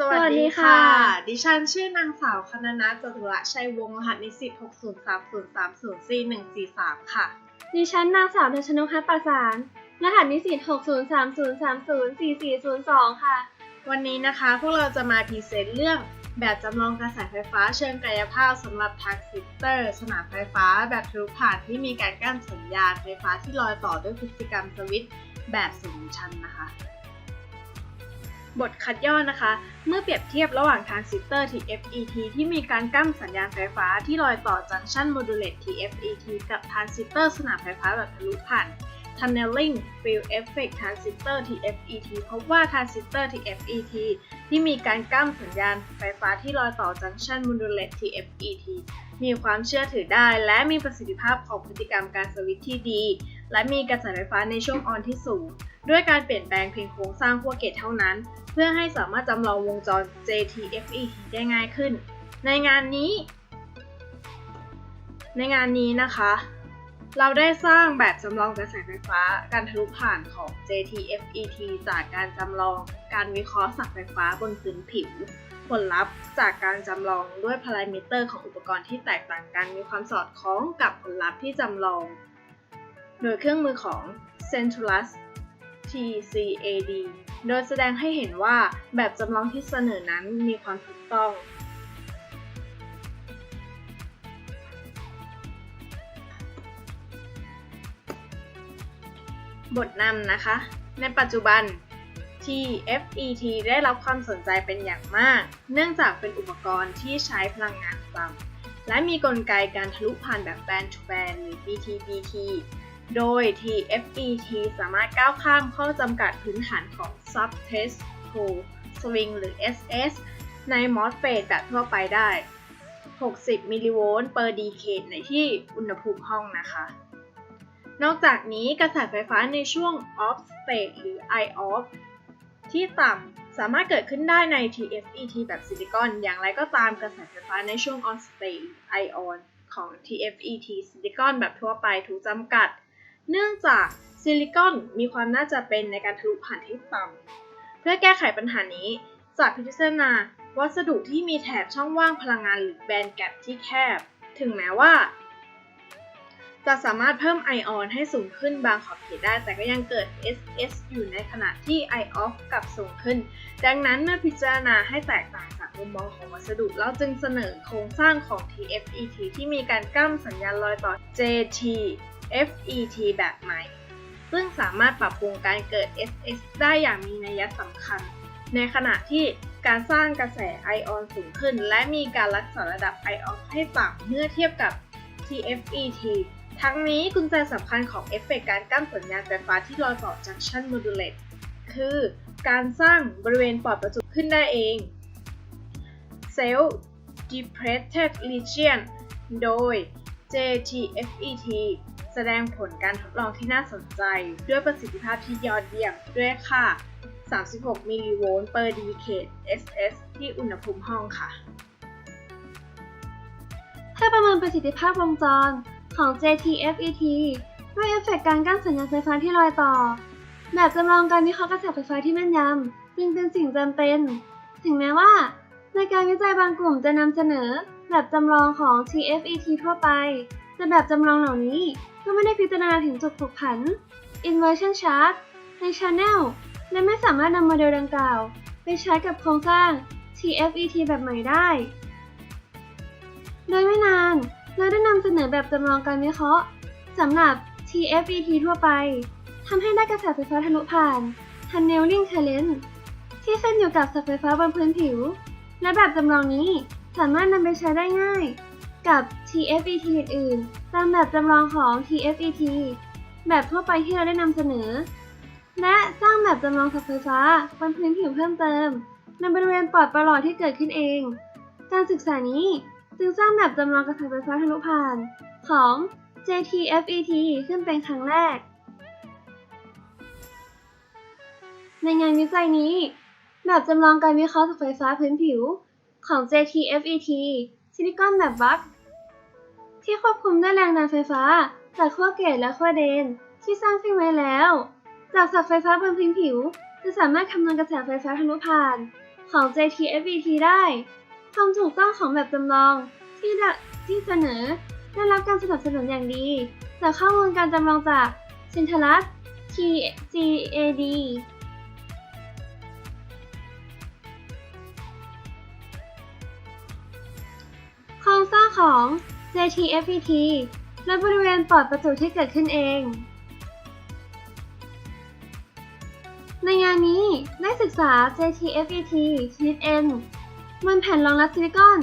สวัสสวัสดีดีค่ะค่ะ ดิฉันชื่อนางสาวคณนัทจตุระชัยวงศ์รหัสนิสิต60303044143 ค่ะ ดิฉันนางสาวทัชนกฮัตประสาน รหัสนิสิต6030304402 ค่ะ วันนี้นะคะพวกเราจะมาพรีเซนต์เรื่องแบบจำลองกระแสไฟฟ้าเชิงกายภาพสำหรับทรานซิสเตอร์ สนามไฟฟ้าแบบทะลุผ่านที่มีการกั้นสัญญาณไฟฟ้าที่ลอยต่อด้วยพฤติกรรมสวิตช์แบบสูงชันนะคะ บทคัดย่อนะคะ เมื่อเปรียบเทียบระหว่างทรานซิสเตอร์ TFET ที่มีการกั้นสัญญาณไฟฟ้าที่ลอยต่อจังชันโมดูลเลต TFET กับทรานซิสเตอร์สนามไฟฟ้าแบบทะลุผ่าน Tunneling Field Effect Transistor TFET พบว่าทรานซิสเตอร์ TFET ที่มีการกั้นสัญญาณไฟฟ้าที่ลอยต่อจังชันโมดูลเลต TFET มีความเชื่อถือได้และมีประสิทธิภาพของพฤติกรรมการสวิตช์ที่ดี และมีกระแสไฟฟ้าในช่วงออนที่สูง ด้วยการเปลี่ยนแปลงเพียงโครงสร้างขั้วเกตเท่านั้น เพื่อให้สามารถจำลองวงจร JTFE ได้ง่ายขึ้น ในงานนี้ ในงานนี้นะคะ เราได้สร้างแบบจำลองกระแสไฟฟ้าการทะลุผ่านของ JTFET จากการจำลองการวิเคราะห์สักไฟฟ้าบนพื้นผิว ผลลัพธ์จากการจำลองด้วยพารามิเตอร์ของอุปกรณ์ที่แตกต่างกันมีความสอดคล้องกับผลลัพธ์ที่จำลอง โดยเครื่องมือของ Centralus TCAD โดยแสดงให้เห็นว่าแบบจำลองที่เสนอนั้นมีความถูกต้อง บทนำนะคะ ในปัจจุบัน TFET ได้รับความสนใจเป็นอย่างมาก เนื่องจากเป็นอุปกรณ์ที่ใช้พลังงานต่ำและมีกลไกการทะลุผ่านแบบ band to band หรือ BT-BT โดย TFET สามารถก้าวข้ามข้อจำกัดพื้นฐานของ Subtest Pole Swing หรือ SS ใน MOSFET แบบทั่วไปได้ 60 มิลลิโวลต์ per decade ในที่อุณหภูมิห้องนะคะ นอกจากนี้กระแสไฟฟ้าในช่วง off state หรือ I-off ที่ต่ำสามารถเกิดขึ้นได้ใน TFET แบบซิลิคอน อย่างไรก็ตามกระแสไฟฟ้าในช่วง on state หรือ ion ของ TFET ซิลิคอนแบบทั่วไปถูกจำกัด เนื่องจากซิลิคอนมีความน่าจะเป็นในการทะลุผ่านที่ต่ำเพื่อแก้ไขปัญหานี้จะพิจารณาวัสดุที่มีแถบช่องว่างพลังงานหรือแบนแกปที่แคบ ถึงแม้ว่า จะสามารถเพิ่มไอออนให้สูงขึ้นบางขอบเขตได้ แต่ก็ยังเกิด SS อยู่ในขณะที่ I off กับสูงขึ้น ดังนั้นเมื่อพิจารณาให้แตกต่างจากมุมมองของวัสดุ เราจึงเสนอโครงสร้างของ TFET ที่มีการกล้ำสัญญาณรอยต่อ FET แบบใหม่ ซึ่งสามารถปรับปรุงการเกิด SS ได้อย่างมีนัยสำคัญ ในขณะที่การสร้างกระแสไอออนสูงขึ้น และมีการรักษาระดับไอออนให้ต่ำเมื่อเทียบกับ TFET ทั้งนี้กุญแจสำคัญของเอฟเฟกต์การกั้นสัญญาณไฟฟ้าที่ลอยต่อจังชันโมดูลเลตคือการสร้างบริเวณปอดประจุขึ้นได้เอง Self Depressed Region โดย JTFET แสดงผลการทดลองที่น่าสนใจ ด้วยประสิทธิภาพที่ยอดเยี่ยมด้วยค่า36 มิลลิโวลต์ per decade SS ที่อุณหภูมิห้องค่ะถ้าประเมินประสิทธิภาพวงจรของ JTFET ด้วยเอฟเฟกต์การกั้นสัญญาณไฟฟ้าที่ลอยต่อ แบบจำลองการวิเคราะห์กระแสไฟฟ้าที่แม่นยำจึงเป็นสิ่งจำเป็น ถึงแม้ว่า ในการวิจัยบางกลุ่มจะนำเสนอ แบบจำลองของ TFET ทั่วไป แต่แบบจำลองเหล่านี้ก็ไม่ได้พิจารณาถึงจุดผกผัน inversion chart ใน channel และไม่สามารถนำโมเดลดังกล่าว ไปใช้กับโครงสร้าง TFET แบบใหม่ได้ โดยไม่นาน เราได้นำเสนอแบบจำลองการวิเคราะห์สำหรับ TFET ทั่วไปทำให้ได้กระแสไฟฟ้าทะลุผ่าน Tunneling Current ที่เส้นอยู่กับเสาไฟฟ้าบนพื้นผิว และแบบจำลองนี้ สามารถนำไปใช้ได้ง่ายกับ TFET อื่นๆ ตามแบบจำลองของ TFET แบบทั่วไปที่เราได้นำเสนอ และสร้างแบบจำลองเสาไฟฟ้าบนพื้นผิวเพิ่มเติมในบริเวณปอดประหลอดที่เกิดขึ้นเอง การศึกษานี้จึงสร้างแบบจำลองกระแสไฟฟ้าทะลุผ่านของ JTFET ขึ้นเป็นครั้งแรก ในงานวิจัยนี้ แบบจำลองการวิเคราะห์สายไฟฟ้าพื้นผิว ของ JTFET ซิลิคอนแบบบัคที่ควบคุมด้วยแรงดันไฟฟ้า จากขั้วเกตและขั้วเดน ที่สร้างซิ่งไว้แล้ว จากเสาไฟฟ้าบนพื้นผิว จะสามารถคำนวณกระแสไฟฟ้าทะลุผ่านของ JTFET ได้ความถูกต้องของแบบจำลองที่ที่เสนอได้รับการสนับสนุนอย่างดี จากข้อมูลการจำลองจาก c e n t r a l TGAD ของ JTFET และบริเวณปอดประจุที่เกิดขึ้นเอง ในงานนี้ได้ศึกษา JTFET ชนิด N บนแผ่นรองรับซิลิคอน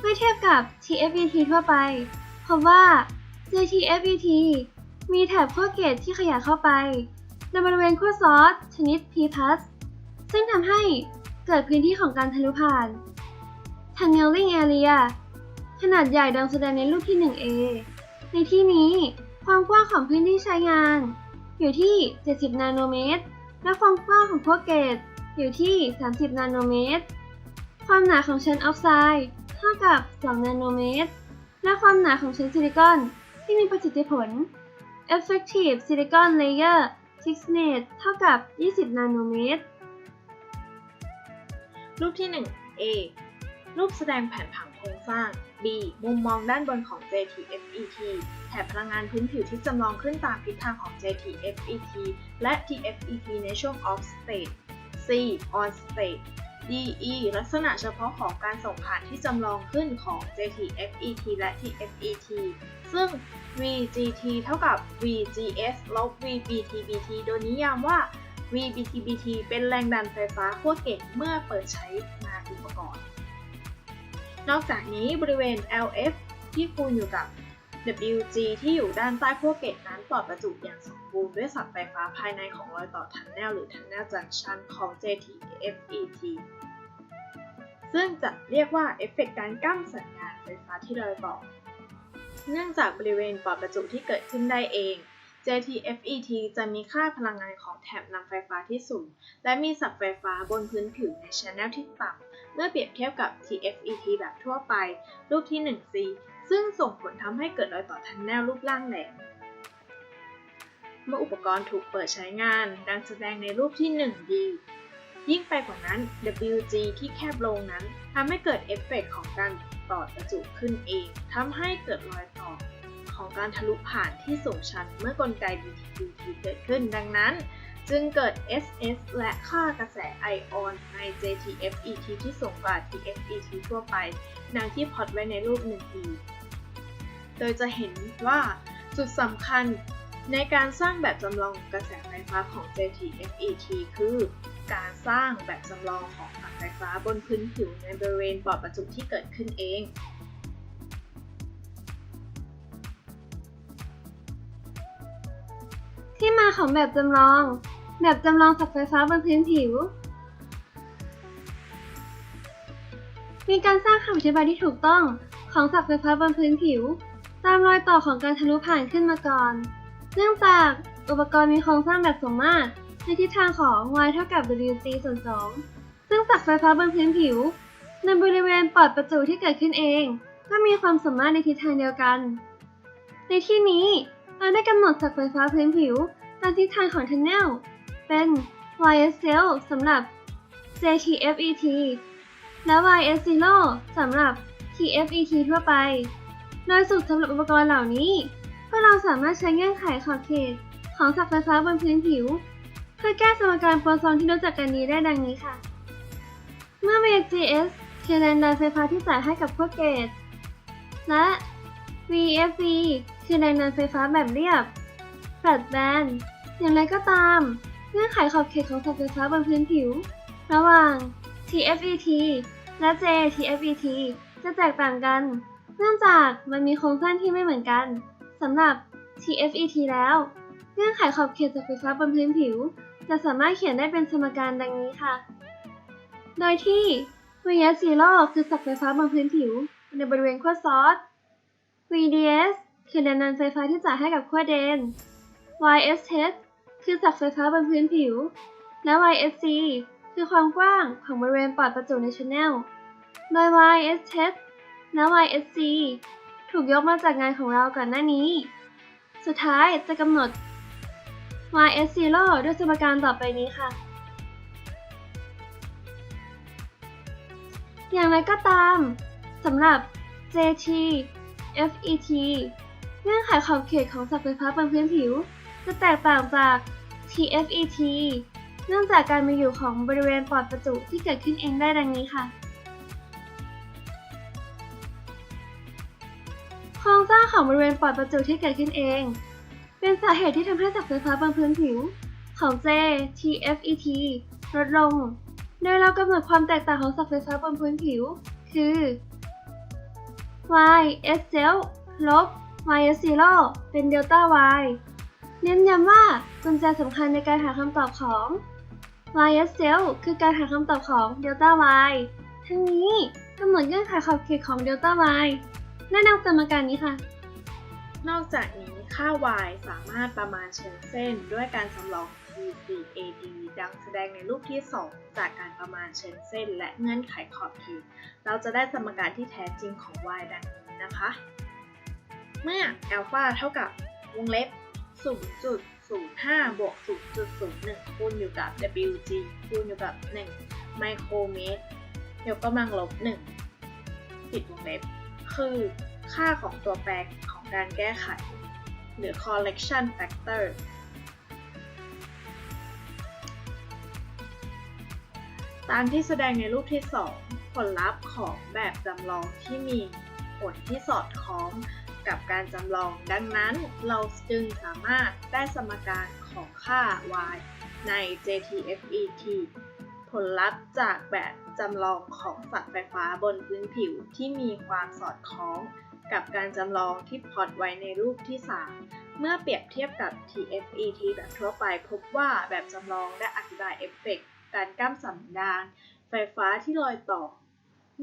เมื่อเทียบกับ TFET ทั่วไปพบว่า JTFET มีแถบขั้วเกตที่ขยายเข้าไป ในบริเวณขั้วซอสชนิด P+ ซึ่งทำให้เกิดพื้นที่ของการทะลุผ่าน Tunneling Area ขนาดใหญ่ดังแสดงในรูปที่ 1A ในที่นี้ความกว้างของพื้นที่ใช้งาน อยู่ที่ 70 นาโนเมตร และความกว้างของพวกเกตอยู่ที่ 30 นาโนเมตร ความหนาของชั้นออกไซด์เท่ากับ 2 นาโนเมตร และความหนาของชั้นซิลิคอนที่มีประสิทธิผล Effective Silicon Layer Thickness เท่ากับ 20 นาโนเมตร รูปที่ 1 A รูปแสดงแผนผัง รงสร้าง B มุมมองด้านบนของ JTFET แถบพลังงานพื้นผิวที่จำลองขึ้นตามทิศทางของ JTFET และ TFET ในช่วง off state C on state D E ลักษณะเฉพาะของการส่งผ่านที่จำลองขึ้นของ JTFET และ TFET ซึ่ง VGT เท่ากับ VGS ลบ VBTBT โดยนิยามว่า VBTBT เป็นแรงดันไฟฟ้าขั้วเกตเมื่อเปิดใช้งานอุปกรณ์ นอกจากนี้บริเวณ LF ที่คูณอยู่กับ WG ที่อยู่ด้านใต้ขั้วเกตนั้นปลอดประจุอย่างสมบูรณ์ด้วยสับไฟฟ้าภายในของรอยต่อทันแนลหรือทันแนลจังชันของ JTFET ซึ่งจะเรียกว่าเอฟเฟกต์การกั้มสัญญาณไฟฟ้าที่รอยต่อ เนื่องจากบริเวณปลอดประจุที่เกิดขึ้นได้เอง JTFET จะมีค่าพลังงานของแถบนำไฟฟ้าที่สูง และมีสับไฟฟ้าบนพื้นผิวในชแนลที่ต่ำ เมื่อเปรียบเทียบกับ TFET แบบทั่วไป รูปที่ 1C ซึ่งส่งผลทำให้เกิดรอยต่อทันแนลรูปร่างแหลม เมื่ออุปกรณ์ถูกเปิดใช้งาน ดังแสดงในรูปที่ 1D ยิ่งไปกว่านั้น WG ที่แคบลงนั้นทำให้เกิดเอฟเฟกต์ของการต่อประจุขึ้นเองทำให้เกิดรอยต่อของการทะลุผ่านที่สูงชันเมื่อกลไก BTBT เกิดขึ้น ดังนั้น จึงเกิด SS และค่ากระแสไอออนใน JTFET ที่สูงกว่า TFET ทั่วไป ดังที่พอตไว้ในรูป 1D โดยจะเห็นว่าจุดสำคัญในการสร้างแบบจำลองกระแสไฟฟ้าของ JTFET คือ การสร้างแบบจำลองของฝักไฟฟ้าบนพื้นผิวในบริเวณปอดประจุที่เกิดขึ้นเอง ที่มาของแบบจำลอง แบบจำลองสับไฟฟ้าบนพื้นผิว มีการสร้างคำอธิบายที่ถูกต้องของสับไฟฟ้าบนพื้นผิว ตามรอยต่อของการทะลุผ่านขึ้นมาก่อน เนื่องจากอุปกรณ์มีโครงสร้างแบบสมมาตรในทิศทางของ y เท่ากับ wc ส่วน2ซึ่งสับไฟฟ้าบนพื้นผิว ในบริเวณปอดประจุที่เกิดขึ้นเอง ก็มีความสมมาตรในทิศทางเดียวกัน ในที่นี้เราได้กำหนดสับไฟฟ้าพื้นผิวตามทิศทางของ tunnel เป็น YSL สำหรับ JTFET และ YS0 สำหรับ TFET ทั่วไป โดยสุดสำหรับอุปกรณ์เหล่านี้ พวกเราสามารถใช้เงื่อนไขขอบเขตของสับไฟฟ้าบนพื้นผิว เพื่อแก้สมการโปรซอนที่รู้จักกันนี้ได้ดังนี้ค่ะ เมื่อ VGS คือแรงดันไฟฟ้าที่จ่ายให้กับพวกเกต และ VFV คือแรงดันไฟฟ้าแบบเรียบ flat band อย่างไรก็ตาม เงื่อนไขขอบเขตของสับไฟฟ้าบนพื้นผิว ระหว่าง TFET และ JTFET จะแตกต่างกัน เนื่องจากมันมีโครงสร้างที่ไม่เหมือนกันสำหรับ TFET แล้ว เงื่อนไขขอบเขตสับไฟฟ้าบนพื้นผิว จะสามารถเขียนได้เป็นสมการดังนี้ค่ะ โดยที่ VS 0คือสับไฟฟ้าบนพื้นผิว ในบริเวณขั้วซอส VDS คือแรงดันไฟฟ้าที่จ่ายให้กับขั้วเดน YSH คือสับไฟฟ้าบนพื้นผิว และ YSC คือความกว้างของบริเวณปอดประจุในชแนล โดย YSH และ YSC ถูกยกมาจากงานของเราก่อนหน้านี้ สุดท้ายจะกำหนด YS0 ด้วยสมการต่อไปนี้ค่ะ อย่างไรก็ตามสำหรับ JT FET เงื่อนไขขอบเขตของสับไฟฟ้าบนพื้นผิว จะแตกต่างจาก TFET เนื่องจากการมีอยู่ของบริเวณปอดประจุที่เกิดขึ้นเองได้ดังนี้ค่ะ โครงสร้างของบริเวณปอดประจุที่เกิดขึ้นเอง เป็นสาเหตุที่ทำให้สับไฟฟ้าบนพื้นผิวของ J TFET ลดลง โดยเรากำหนดความแตกต่างของสับไฟฟ้าบนพื้นผิว คือ y s 0ลบ y s 0เป็นเดลต้า y เน้นย้ำว่ากุญแจสำคัญในการหาคำตอบของ y s 0คือการหาคำตอบของเดลต้า y ทั้งนี้กำหนดเงื่อนไขขอบเขตของเดลต้า y และนำสมการนี้ค่ะ นอกจากนี้ค่า y สามารถประมาณเชิงเส้นด้วยการจำลอง TCAD ดังแสดงในรูปที่ 2 จากการประมาณเชิงเส้น และเงื่อนไขขอบเขตเราจะได้สมการที่แท้จริงของ y ดังนี้นะคะ เมื่อ alpha เท่ากับวงเล็บ 0.05 บวก 0.01 คูณอยู่กับ wg คูณอยู่กับ 1 ไมโครเมตรยกกำลังลบ 1 ปิดวงเล็บ คือค่าของตัวแปรของการแก้ไข หรือ correction factor ตามที่แสดงในรูปที่ 2 ผลลัพธ์ของแบบจำลองที่มีผลที่สอดคล้อง กับการจำลอง ดังนั้นเราจึงสามารถได้สมการของค่า y ใน JTFET ผลลัพธ์จากแบบจำลองของสัตว์ไฟฟ้าบนพื้นผิวที่มีความสอดคล้องกับการจำลองที่พอตไว้ในรูปที่ 3 เมื่อเปรียบเทียบกับ TFET แบบทั่วไปพบว่าแบบจำลองได้อธิบายเอฟเฟกต์การก้ามสัญญาณไฟฟ้าที่ลอยต่อ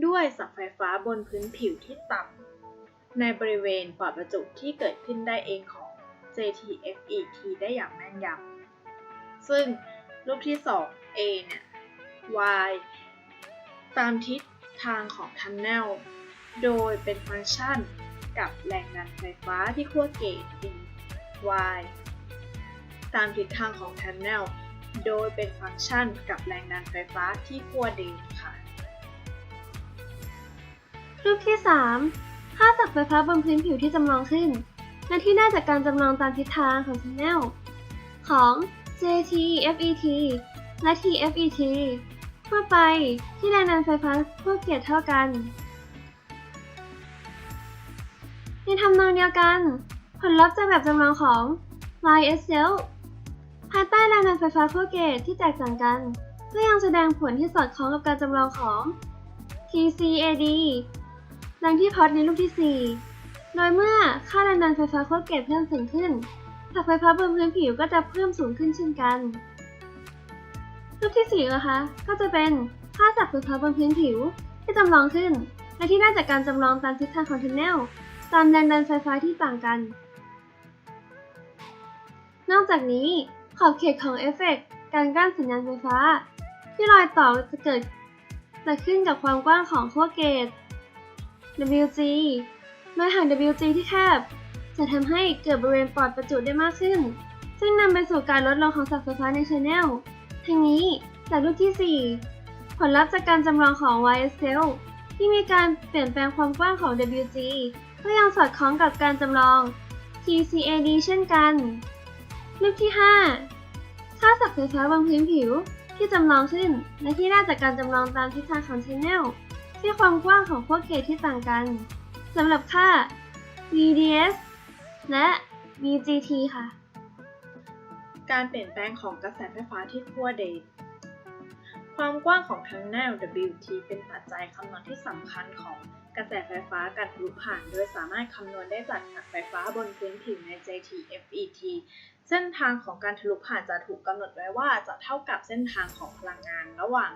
ด้วยสับไฟฟ้าบนพื้นผิวที่ต่ำ ในบริเวณปอดประจุที่เกิดขึ้นได้เองของ JTFET ได้อย่างแม่นยำ ซึ่งรูปที่ 2 A เนี่ย y ตามทิศทางของทันเนล โดยเป็นฟังก์ชันกับแรงดันไฟฟ้าที่ขั้วเกต d y ตามทิศทางของทันเนล โดยเป็นฟังก์ชันกับแรงดันไฟฟ้าที่ขั้วเดค่ะ รูปที่ 3 ค่าสับไฟฟ้าบนพื้นผิวที่จำลองขึ้น และที่ได้จากการจำลองตามทิศทางของ channel ของ JTFET และ TFET ทั่วไปที่แรงดันไฟฟ้าพวกเกียรเท่ากัน ในทำนองเดียวกัน ผลลัพธ์จากแบบจำลองของ YSL ภายใต้แรงดันไฟฟ้าพวกเกตที่แตกต่างกันก็ยังแสดงผลที่สอดคล้องกับการจำลองของ TCAD ดังที่พอตในรูปที่ 4 โดยเมื่อค่าแรงดันไฟฟ้าโคตรเกตเพิ่มสูงขึ้นสับไฟฟ้าบนพื้นผิวก็จะเพิ่มสูงขึ้นเช่นกัน รูปที่ 4 นะคะ ก็จะเป็นค่าสับไฟฟ้าบนพื้นผิวที่จำลองขึ้น และที่ได้จากการจำลองตามทิศทางของทันเนลตามแรงดันไฟฟ้าที่ต่างกัน นอกจากนี้ขอบเขตของเอฟเฟกต์การกั้นสัญญาณไฟฟ้า ที่รอยต่อจะเกิดจะขึ้นกับความกว้างของขั้วเกต WG โดยหาง WG ที่แคบ จะทำให้เกิดบริเวณปอดประจุได้มากขึ้น ซึ่งนำไปสู่การลดลงของสับไฟฟ้าในชแนลทั้งนี้จากรูปที่ 4 ผลลัพธ์จากการจำลองของ YSL ที่มีการเปลี่ยนแปลงความกว้างของ WG ก็ยังสอดคล้องกับการจำลอง TCAD เช่นกัน รูปที่ 5 ค่าสับไฟฟ้าบนพื้นผิวที่จำลองขึ้น และที่ได้จากการจำลองตามทิศทางของชแนล ที่ความกว้างของพวกเกตที่ต่างกันสำหรับค่า VDS และ VGT ค่ะ การเปลี่ยนแปลงของกระแสไฟฟ้าที่ขั้วเดนความกว้างของทันแนล WT เป็นปัจจัยคำนวณที่สำคัญของกระแสไฟฟ้าการทะลุผ่าน โดยสามารถคำนวณได้จากกระแสไฟฟ้าบนพื้นผิวใน JTFET เส้นทางของการทะลุผ่านจะถูกกำหนดไว้ว่าจะเท่ากับเส้นทางของพลังงานระหว่าง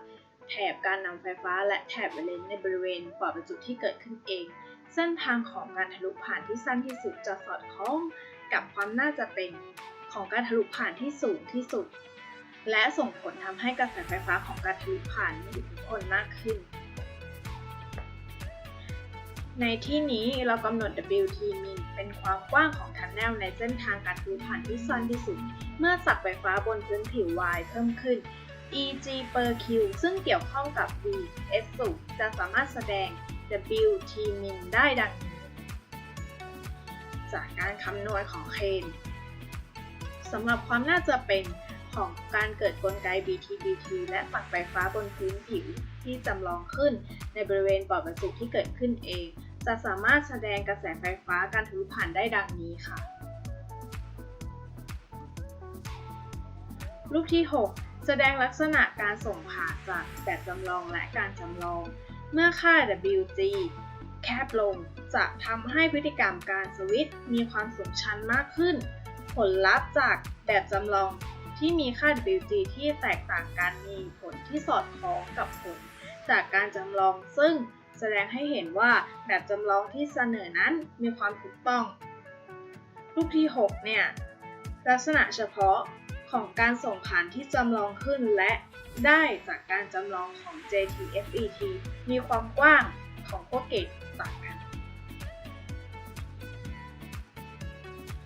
แถบการนำไฟฟ้าและแถบเวเลนในบริเวณปอดประจุที่เกิดขึ้นเอง เส้นทางของการทะลุผ่านที่สั้นที่สุดจะสอดคล้องกับความน่าจะเป็นของการทะลุผ่านที่สูงที่สุด และส่งผลทำให้กระแสไฟฟ้าของการทะลุผ่านมีอิทธิพลมากขึ้น ในที่นี้เรากำหนด WT min เป็นความกว้างของทันแนลในเส้นทางการทะลุผ่านที่สั้นที่สุด เมื่อสับไฟฟ้าบนพื้นผิว Y เพิ่มขึ้น Eg per q ซึ่งเกี่ยวข้องกับ V S สูจะสามารถแสดง W T min ได้ดังนี้ จากการคำนวณของเคนสำหรับความน่าจะเป็นของการเกิดกลไก BT-BT และฝักไฟฟ้าบนพื้นผิวที่จำลองขึ้นในบริเวณปอดบรรจุที่เกิดขึ้นเอง จะสามารถแสดงกระแสไฟฟ้าการทะลุผ่านได้ดังนี้ค่ะ รูปที่ 6 แสดงลักษณะการส่งผ่านจากแบบจำลองและการจำลอง เมื่อค่า WG แคบลงจะทำให้พฤติกรรมการสวิตช์มีความสูงชันมากขึ้น ผลลัพธ์จากแบบจำลองที่มีค่า WG ที่แตกต่างกันมีผลที่สอดคล้องกับผล จากการจำลองซึ่งแสดงให้เห็นว่าแบบจำลองที่เสนอนั้นมีความถูกต้อง รูปที่ 6 เนี่ย ลักษณะเฉพาะ ของการส่งผ่านที่จำลองขึ้นและได้จากการจำลองของ JTFET มีความกว้างของพวกเกตต่างกัน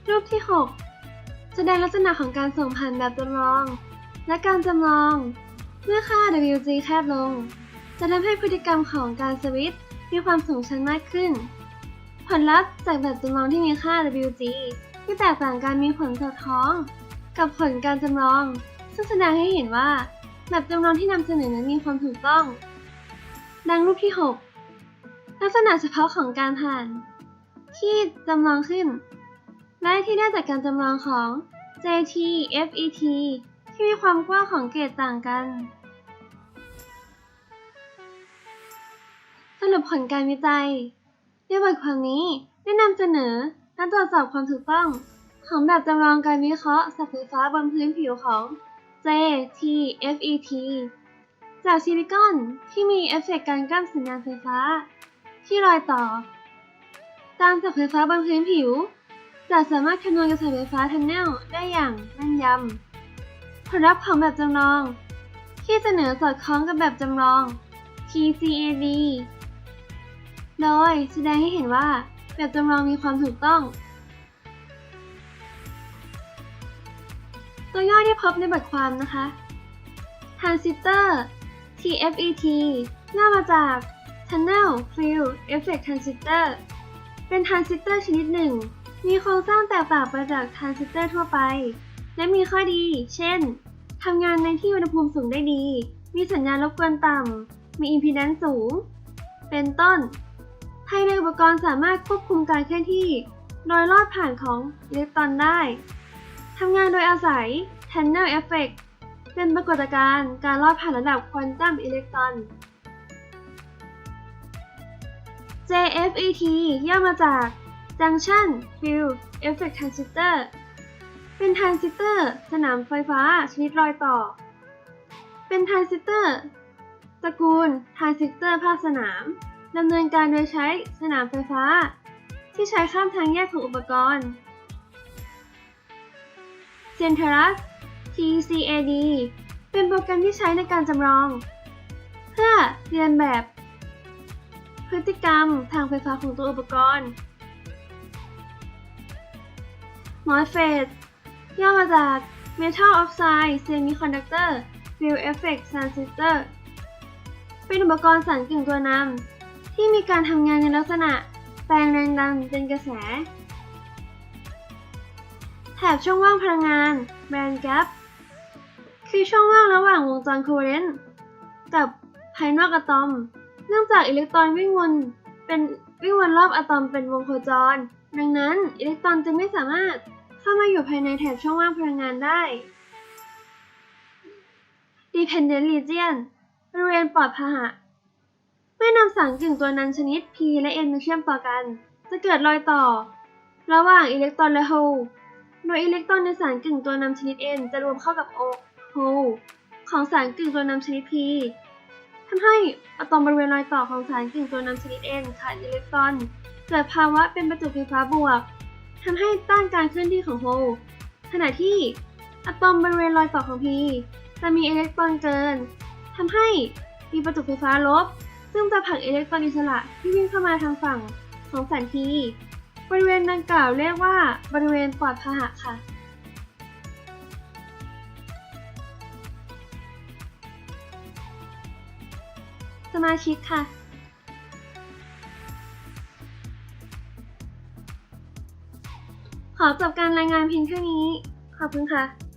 รูปที่ 6 แสดงลักษณะของการส่งผ่านแบบจำลอง และการจำลอง เมื่อค่า WG แคบลง จะทำให้พฤติกรรมของการสวิตช์มีความสูงชันมากขึ้น ผลลัพธ์จากแบบจำลองที่มีค่า WG ที่แตกต่างกันมีผลสอดคล้อง กับผลการจำลอง ซึ่งแสดงให้เห็นว่าแบบจำลองที่นำเสนอนั้นมีความถูกต้อง ดังรูปที่ 6 ลักษณะเฉพาะของการผ่าน ที่จำลองขึ้น และที่ได้จากการจำลองของ JTFET ที่มีความกว้างของเกรดต่างกัน สรุปผลการวิจัย ในบทความนี้ได้นำเสนอและตรวจสอบความถูกต้อง ของแบบจำลองการวิเคราะห์สับไฟฟ้าบนพื้นผิวของ JTFET จากซิลิคอนที่มีเอฟเฟกต์การกั้นสัญญาณไฟฟ้า ที่รอยต่อ ตามสับไฟฟ้าบนพื้นผิว จะสามารถคำนวณกระแสไฟฟ้าทันเนลได้อย่างแม่นยำผลลัพธ์ของแบบจำลอง ที่เสนอสอดคล้องกับแบบจำลอง TCAD โดยแสดงให้เห็นว่าแบบจำลองมีความถูกต้อง ตัวย่อที่พบในบทความนะคะ Transistor TFET ย่อมาจาก Tunnel Field Effect Transistor เป็นทรานซิสเตอร์ชนิดหนึ่ง มีโครงสร้างแตกต่างไปจากทรานซิสเตอร์ทั่วไป และมีข้อดี เช่น ทำงานในที่อุณหภูมิสูงได้ดี มีสัญญาณรบกวนต่ำ มีอิมพีแดนซ์สูง เป็นต้น ภายในอุปกรณ์สามารถควบคุมการเคลื่อนที่ โดยลอดผ่านของอิเล็กตรอนได้ ทำงานโดยอาศัย Tunnel Effect เป็นปรากฏการณ์การลอดผ่านระดับควอนตัมอิเล็กตรอน JFET ย่อมาจาก Junction Field Effect Transistor เป็นทรานซิสเตอร์สนามไฟฟ้าชนิดรอยต่อ เป็นทรานซิสเตอร์ตระกูลทรานซิสเตอร์ภาคสนามดำเนินการโดยใช้สนามไฟฟ้า ที่ใช้ข้ามทางแยกของอุปกรณ์ Centrus TCAD เป็นโปรแกรมที่ใช้ในการจำลอง เพื่อเรียนแบบ พฤติกรรมทางไฟฟ้าของตัวอุปกรณ์ MOSFET ย่อมาจาก Metal Oxide Semiconductor Field Effect Transistor เป็นอุปกรณ์สารกึ่งตัวนำที่มีการทำงานในลักษณะ แปลงแรงดันเป็นกระแส แถบช่องว่างพลังงาน Band Gap คือช่องว่างระหว่างวงจรโคเรนต์กับภายนอกอะตอม เนื่องจากอิเล็กตรอนวิ่งวนเป็นวิ่งวนรอบอะตอมเป็นวงโคจร ดังนั้นอิเล็กตรอนจึงไม่สามารถเข้ามาอยู่ภายในแถบช่องว่างพลังงานได้ Dependent Region บริเวณปลอดพาหะเมื่อนำสารกึ่งตัวนั้นชนิด P และ N มาเชื่อมต่อกัน จะเกิดรอยต่อ ระหว่างอิเล็กตรอนและโฮล โดยอิเล็กตรอนในสารกึ่งตัวนำชนิด N จะรวมเข้ากับโอโฮลของสารกึ่งตัวนำชนิด P ทำให้อะตอมบริเวณรอยต่อของสารกึ่งตัวนำชนิด N ขาดอิเล็กตรอน เกิดภาวะเป็นประจุไฟฟ้าบวกทำให้ต้านการเคลื่อนที่ของโฮลขณะที่อะตอมบริเวณรอยต่อของ P จะมีอิเล็กตรอนเกินทำให้มีประจุไฟฟ้าลบ ซึ่งจะผลักอิเล็กตรอนอิสระที่วิ่งเข้ามาทางฝั่งของสาร P บริเวณดังกล่าวเรียกว่าบริเวณปอดพหะค่ะ สมาชิกค่ะ ขอจบการรายงานเพียงเท่านี้ ขอบคุณค่ะ